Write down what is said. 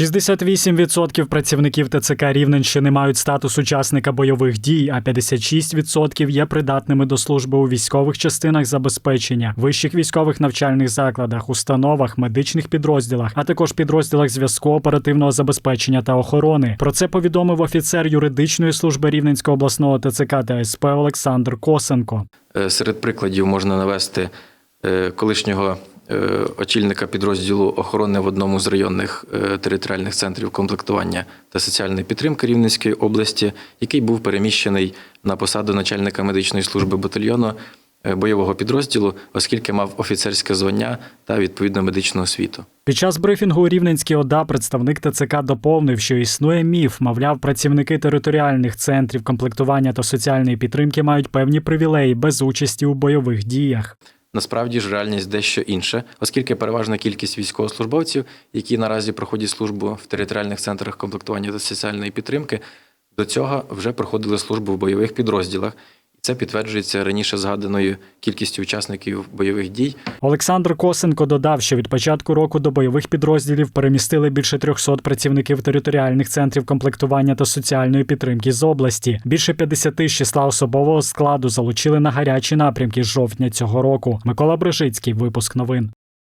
68% працівників ТЦК Рівненщини мають статус учасника бойових дій, а 56% є придатними до служби у військових частинах забезпечення, вищих військових навчальних закладах, установах, медичних підрозділах, а також підрозділах зв'язку оперативного забезпечення та охорони. Про це повідомив офіцер юридичної служби Рівненського обласного ТЦК та СП Олександр Косенко. Е, Серед прикладів можна навести е, колишнього очільника підрозділу охорони в одному з районних е, територіальних центрів комплектування та соціальної підтримки Рівненської області, який був переміщений на посаду начальника медичної служби батальйону е, бойового підрозділу, оскільки мав офіцерське звання та відповідну медичну освіту. Під час брифінгу у Рівненській ОДА представник ТЦК доповнив, що існує міф, мовляв, працівники територіальних центрів комплектування та соціальної підтримки мають певні привілеї без участі у бойових діях. Насправді ж реальність дещо інша, оскільки переважна кількість військовослужбовців, які наразі проходять службу в територіальних центрах комплектування та соціальної підтримки, до цього вже проходили службу в бойових підрозділах. Це підтверджується раніше згаданою кількістю учасників бойових дій. Олександр Косенко додав, що від початку року до бойових підрозділів перемістили більше 300 працівників територіальних центрів комплектування та соціальної підтримки з області. Більше 50 з числа особового складу залучили на гарячі напрямки з жовтня цього року. Микола Брижицький, випуск новин.